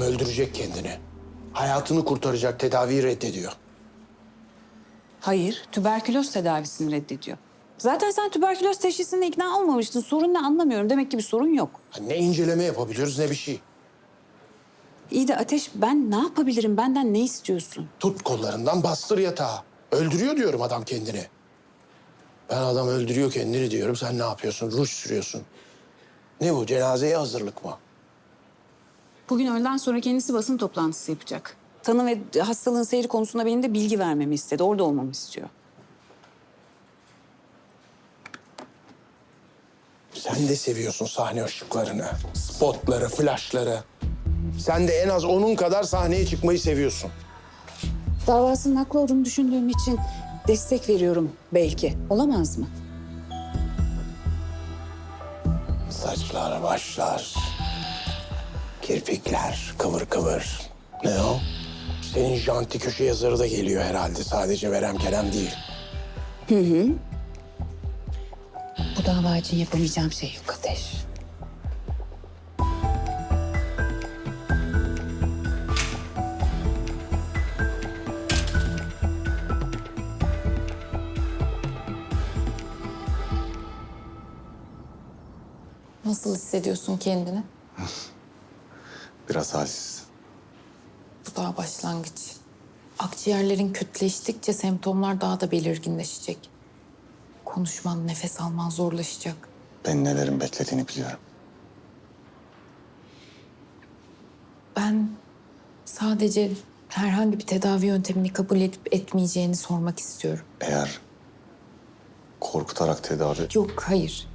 Adam öldürecek kendini. Hayatını kurtaracak tedaviyi reddediyor. Hayır, tüberküloz tedavisini reddediyor. Zaten sen tüberküloz teşhisine ikna olmamıştın. Sorun ne anlamıyorum. Demek ki bir sorun yok. Ha, Ne inceleme yapabiliyoruz ne bir şey. İyi de Ateş ben ne yapabilirim? Benden ne istiyorsun? Tut kollarından bastır yatağa. Öldürüyor diyorum adam kendini. Ben adam öldürüyor kendini diyorum. Sen ne yapıyorsun? Ruj sürüyorsun. Ne bu? Cenazeye hazırlık mı? Bugün öğleden sonra kendisi basın toplantısı yapacak. Tanı ve hastalığın seyri konusunda benim de bilgi vermemi istedi. Orada olmamı istiyor. Sen de seviyorsun sahne ışıklarını, spotları, flaşları. Sen de en az onun kadar sahneye çıkmayı seviyorsun. Davasının haklı olduğunu düşündüğüm için destek veriyorum belki. Olamaz mı? Saçlar, başlar, kirpikler, kıvır kıvır. Ne o? Senin janti köşe yazarı da geliyor herhalde. Sadece Verem Kerem değil. Bu dava için yapamayacağım şey yok Ateş. Nasıl hissediyorsun kendini? Biraz halsiz. Bu daha başlangıç. Akciğerlerin kötüleştikçe semptomlar daha da belirginleşecek. Konuşman, nefes alman zorlaşacak. Ben nelerin beklediğini biliyorum. Ben sadece herhangi bir tedavi yöntemini kabul edip etmeyeceğini sormak istiyorum. Eğer korkutarak tedavi... Yok, hayır.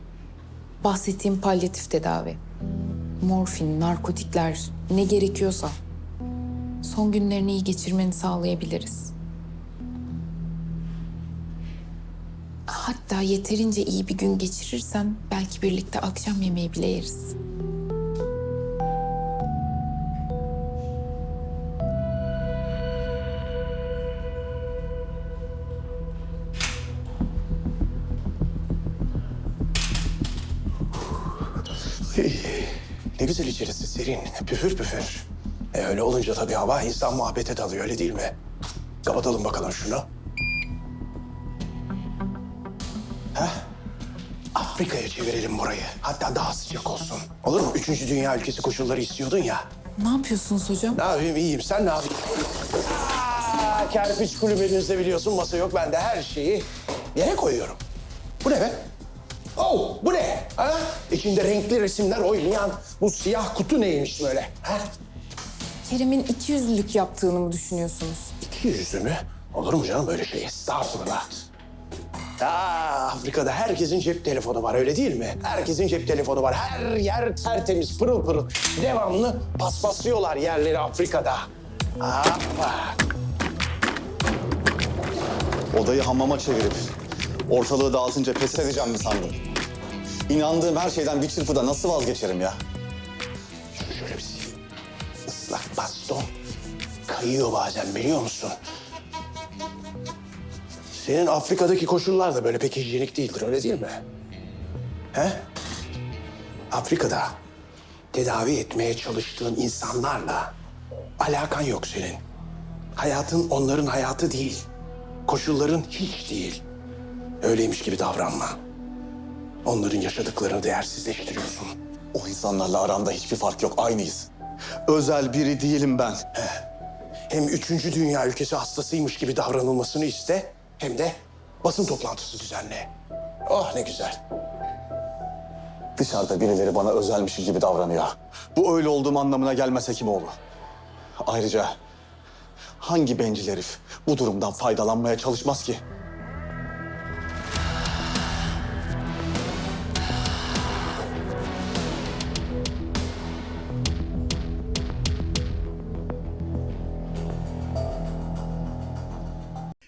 Bahsettiğim palyatif tedavi. Morfin, narkotikler, ne gerekiyorsa. Son günlerini iyi geçirmeni sağlayabiliriz. Hatta yeterince iyi bir gün geçirirsen belki birlikte akşam yemeği bile yeriz. Ne güzel içerisi serin, püfür püfür. E öyle olunca tabii hava insan muhabbete dalıyor öyle değil mi? Kapatalım bakalım şunu. Heh. Afrika'ya çevirelim burayı. Hatta daha sıcak olsun. Olur mu? Üçüncü dünya ülkesi koşulları istiyordun ya. Ne yapıyorsunuz hocam? Ne yapayım iyiyim. Sen ne yapıyorsun? Aa, kerpiç kulübemizde biliyorsun masa yok. Ben de her şeyi yere koyuyorum. Bu ne be? Oh, bu ne? Ha? İçinde renkli resimler oynayan bu siyah kutu neymiş böyle? Ha? Kerim'in iki yüzlülük yaptığını mı düşünüyorsunuz? İki yüzlü mü? Olur mu canım böyle şey? Estağfurullah. Aa, Afrika'da herkesin cep telefonu var öyle değil mi? Herkesin cep telefonu var. Her yer tertemiz, pırıl pırıl. Devamlı paspaslıyorlar yerleri Afrika'da. Aa, bak. Odayı hamama çevirip ortalığı dağıtınca pes edeceğim mi sandın? İnandığım her şeyden bir çırpıda nasıl vazgeçerim ya? Şöyle bir sileyim. Islak baston kayıyor bazen biliyor musun? Senin Afrika'daki koşullar da böyle pek hijyenik değildir öyle değil mi? He? Afrika'da tedavi etmeye çalıştığın insanlarla alakan yok senin. Hayatın onların hayatı değil. Koşulların hiç değil. Öyleymiş gibi davranma. Onların yaşadıklarını değersizleştiriyorsun. O insanlarla aramda hiçbir fark yok, aynıyız. Özel biri değilim ben. Hem üçüncü dünya ülkesi hastasıymış gibi davranılmasını iste... ...hem de basın toplantısı düzenle. Oh ne güzel. Dışarıda birileri bana özelmişim gibi davranıyor. Bu öyle olduğum anlamına gelmez Hekimoğlu. Ayrıca hangi bencil herif bu durumdan faydalanmaya çalışmaz ki?